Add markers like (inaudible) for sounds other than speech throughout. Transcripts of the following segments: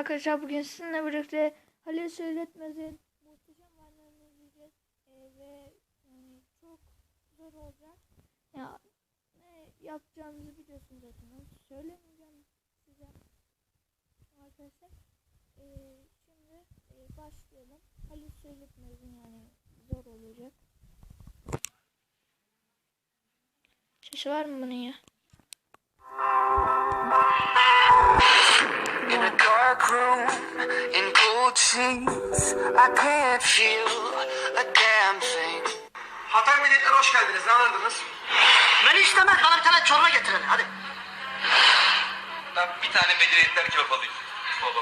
arkadaşlar bugün sizinle birlikte Halil Söyletmez'in muhteşem varlığını izleyeceğiz. Ee, ve yani çok zor olacak. Ya ne yapacağımızı biliyorsunuz zaten. Söylemeyeceğim size. Arkadaşlar ee, şimdi ee, başlayalım. Halil Söyletmez'in yani zor olacak. Sesi var mı bunun ya? Dark room, in cold sheets, I can't feel a damn thing. Hatay Milletleri hoş geldiniz. Ne alırdınız? Beni istemez. Bana bir tane çorba getirin. Hadi. Ben bir tane medeniyetler kebap alayım. Baba.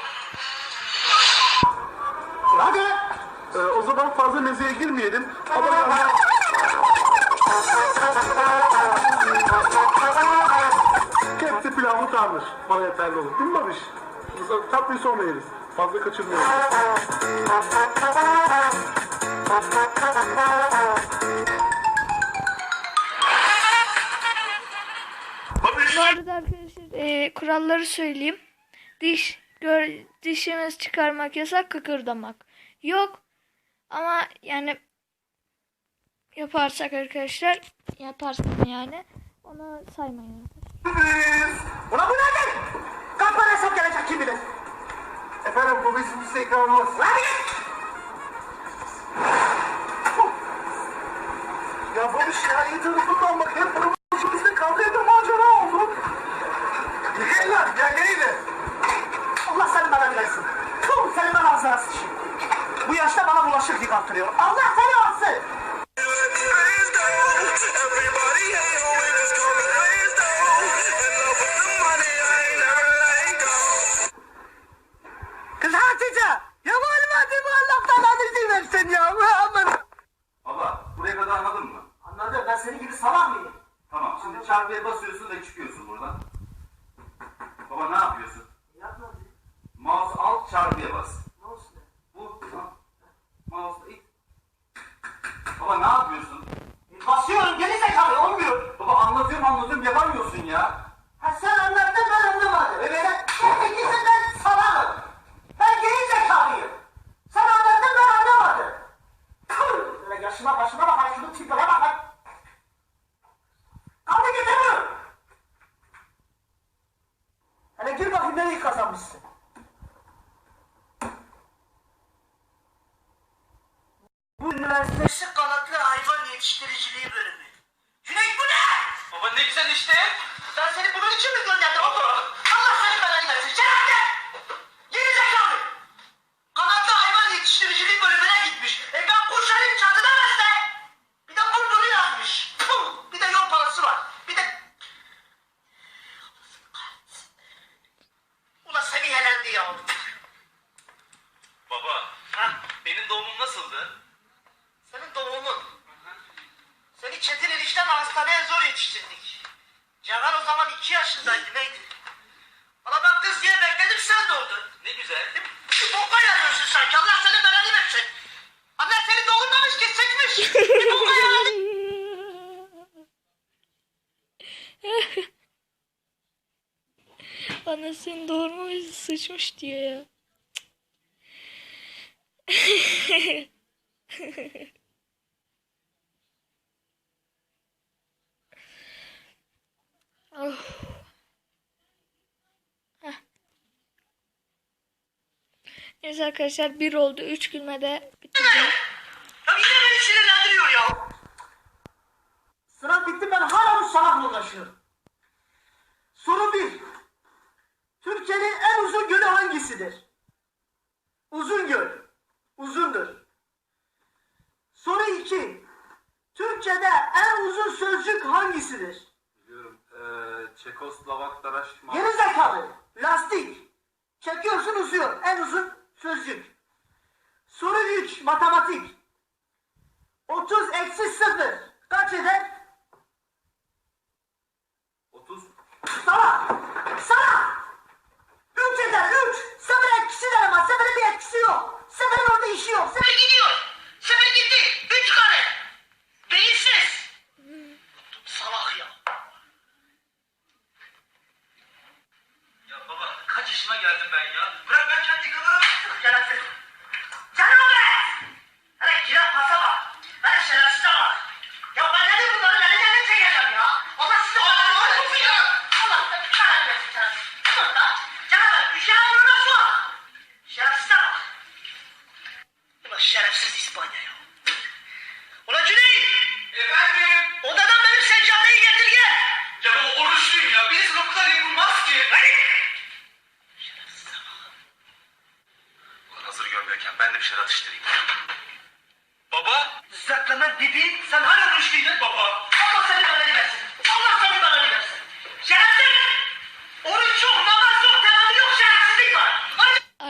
Hadi. Ee, o zaman fazla mezeye girmeyelim. Ama Hepsi pilavlı tarmış. Bana yeterli olur. Değil mi Barış? Tatlıyı sonra yeriz. Fazla kaçırmayalım. Bu arada arkadaşlar e, kuralları söyleyeyim. Diş gör, dişiniz çıkarmak yasak, kıkırdamak yok. Ama yani yaparsak arkadaşlar yaparsın yani onu saymayın. Ulan bu nedir? Para hesap gelecek kim bilir? Efendim bu bizim size ikramımız. Hadi git. Ya Barış ya iyi tarafından bak. Hep bunu bizde kavga eden macera oldu. Gel lan gel gel Allah seni bana versin. Tüm senin ben ağzına sıçayım. Bu yaşta bana bulaşık yıkattırıyor. Allah seni alsın. Ya malum hadi bu Allah'tan adresi versin ya. Aman. Baba buraya kadar anladın mı? Anladım ben senin gibi salak mıyım? Tamam şimdi çarpıya basıyorsun ve çıkıyorsun buradan. Baba ne yapıyorsun? Yapma. Mouse al çarpıya bas. Ne olsun? Bu. Baba ne yapıyorsun? E, Basıyorum geri zekalı olmuyor. Baba anlatıyorum anlatıyorum yapamıyorsun ya. Ha sen anlattın ben anlamadım. Evet. Ben ikisinden salakım. Ben geri zekalıyım. Sen anlattın ben anlamadım. Kır! Böyle yaşıma başıma bak ha şunun tipine bak ha. Kaldı getirmiyorum. Hele gir bakayım nereyi kazanmışsın. Bu üniversite şık kanatlı hayvan yetiştiriciliği bölümü. Cüneyt bu ne? Baba ne güzel işte. Ben seni bunun için mi gönderdim oğlum? Allah seni belanı versin. Şerefli! Geri zekalı! Kanatlı hayvan yetiştiriciliği bölümüne gitmiş. E ben kuşların çatıda besle. Bir de burnunu yazmış. Puh! Bir de yol parası var. Bir de... Ulan seni helendi ya. Baba Ha? benim doğumum nasıldı? Senin doğumun. Seni Çetin enişten hastaneye zor yetiştirdik. Cemal o zaman iki yaşındaydı neydi? Valla ben kız diye bekledim sen doğdun. Ne güzel. Bir boka yarıyorsun sanki Allah seni belanı versin. Annen seni doğurmamış ki sıçmış. Bir boka yarıyorsun. (laughs) Anasını doğurmamış sıçmış diyor ya. (laughs) of. Heh. Neyse arkadaşlar bir oldu. Üç gülmede bitireceğim. Ya yine beni sinirlendiriyor ya. Sıra bitti ben hala bu salakla uğraşıyorum. Soru bir. Türkiye'nin en uzun gölü hangisidir? Uzun göl. Uzundur. Soru iki. Türkçe'de en uzun sözcük hangisidir? Çekoslovak Daraş Geri zekalı. Lastik. Çekiyorsun uzuyor. En uzun sözcük. Soru 3. Matematik. 30 eksi 0. Kaç eder? 30 Sana. Sana. 3 eder. 3. Sıfır etkisi de ama sıfırın bir etkisi yok. Sıfırın orada işi yok. Sıfır gidiyor. Sıfır gitti. 3 kare. Beyinsiz. Salak Jalan.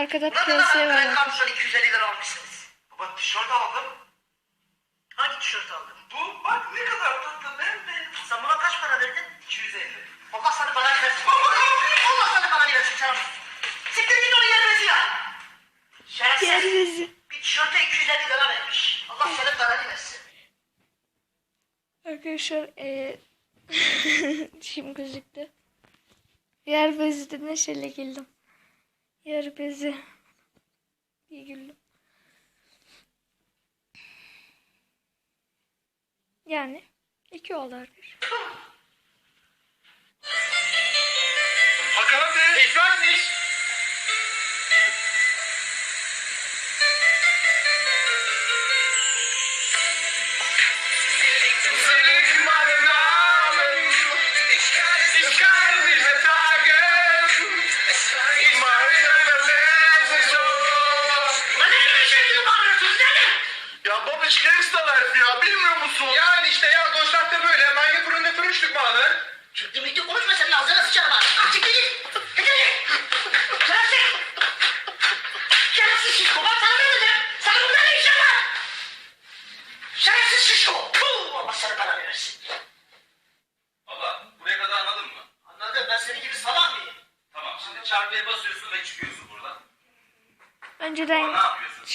Arkada piyasaya var. Ben tam şöyle 250'den almışsınız. Baba tişört aldım. Hangi tişört aldın? Bu bak ne kadar tatlı ben Sen buna kaç para verdin? 250. Allah sana bana ne versin? Baba Allah sana bana ne versin canım? Siktir git onu yerinizi ya. Şerefsiz. Yerinizi. Bir tişörte 250 lira vermiş. Allah sana bana ne versin? Arkadaşlar eee (laughs) dişim gözüktü. Yer bezine neşeyle geldim. Yer bezi. Bir güldüm. Yani iki olar bir. Hakan abi. İfratmış.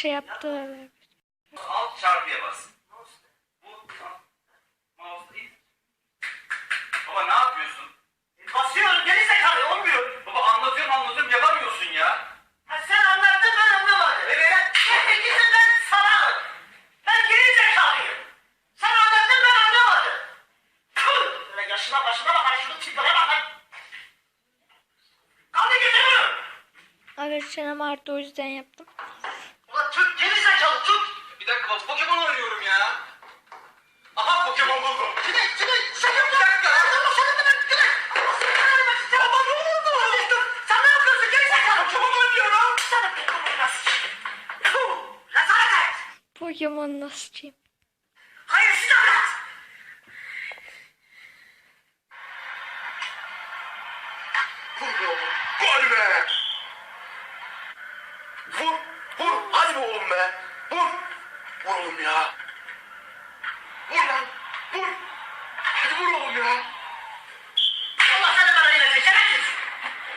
şey yaptılar. Alt çarpıya basın. Bu mouse in. Baba ne yapıyorsun? Basıyorum geri zekalı olmuyor. Baba anlatıyorum anlatıyorum yapamıyorsun ya. Ha, sen anlattın ben anlamadım. Evet. Sen, ikisi ben salağım. Ben geri zekalıyım. Sen anlattın ben anlamadım. Puh! Böyle yaşına başına bak hani şunun tiplere bak. lan. Kaldı götürüyorum. Arkadaşlarım arttı o yüzden yaptım. Pokemon nasıl çeyim? Hayırsız avrat! Vur be oğlum. Gol be. Vur. Vur. Hadi be oğlum be. Vur. Vur oğlum ya. Vur lan. Vur. Hadi vur oğlum ya. Allah senin belanı versin şerefsiz!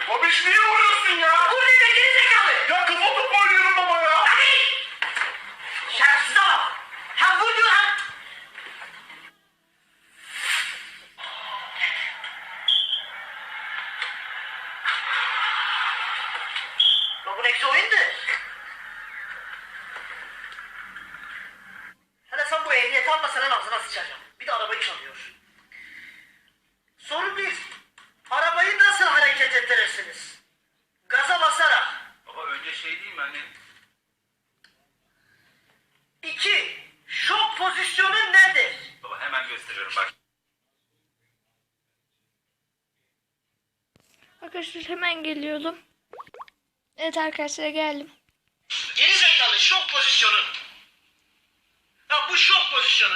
Babiş niye vuruyorsun ya? Vur dedin gerizekalı! Ya kafa top oynuyorum baba ya. Hadi! Şerefsiz ama! Güzel oyundu. Hele sen bu ehliyeti alma ağzına sıçacağım. Bir de arabayı çalıyor. Soru bir. Arabayı nasıl hareket ettirirsiniz? Gaza basarak. Baba önce şey değil mi hani İki. Şok pozisyonu nedir? baba hemen gösteriyorum bak. Arkadaşlar hemen geliyorum. Evet arkadaşlar geldim. Geri zekalı şok pozisyonu. Ya bu şok pozisyonu.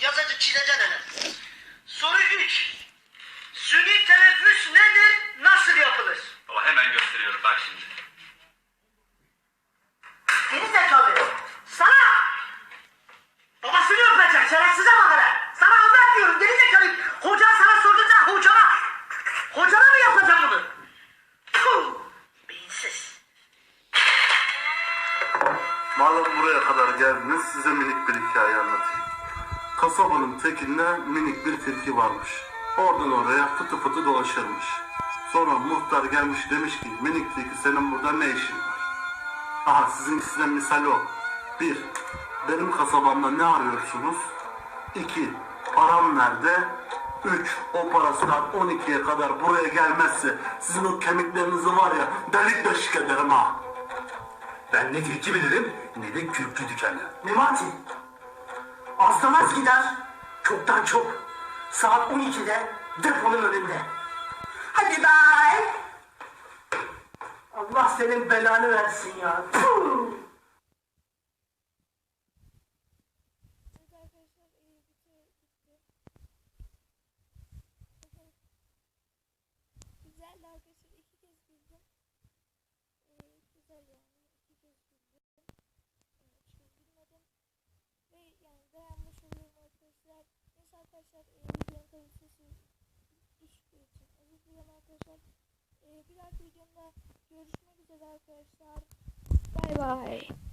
Yazacı çizeceksin hele. Soru 3. Suni teneffüs nedir? Nasıl yapılır? Baba hemen gösteriyorum bak şimdi. Geri zekalı. Sana! Babasını öpecek şerefsize bak hele. Sana anlat diyorum geri zekalı. Hocan sana sorduğunda hocana. Hocana mı yapacağım bunu? Puh! Beyinsiz. Madem buraya kadar geldiniz size minik bir hikaye anlatayım. Kasabanın tekinde minik bir tilki varmış. Oradan oraya fıtı fıtı dolaşırmış. Sonra muhtar gelmiş demiş ki minik tilki senin burada ne işin var? Aha sizin size misal o. Bir, benim kasabamda ne arıyorsunuz? İki, param nerede? Üç, o para saat 12'ye kadar buraya gelmezse sizin o kemiklerinizi var ya delik deşik ederim ha. Ben ne tilki bilirim ne de kürklü dükkanı. Memati. Azdan az gider. Çoktan çok. Saat 12'de deponun önünde. Hadi bay. Allah senin belanı versin ya. Puh! Evet arkadaşlar iyi bitti. Güzeldi arkadaşlar iki kez güldüm. Ee, güzel yani iki kez güldüm. Ee, üç kez gülmedim. Ve yani beğenmiş oluyorum arkadaşlar. Neyse arkadaşlar e, videonun kalitesi düştüğü için özür dilerim arkadaşlar. E, bir dahaki videomda görüşmek üzere arkadaşlar. Bay bay.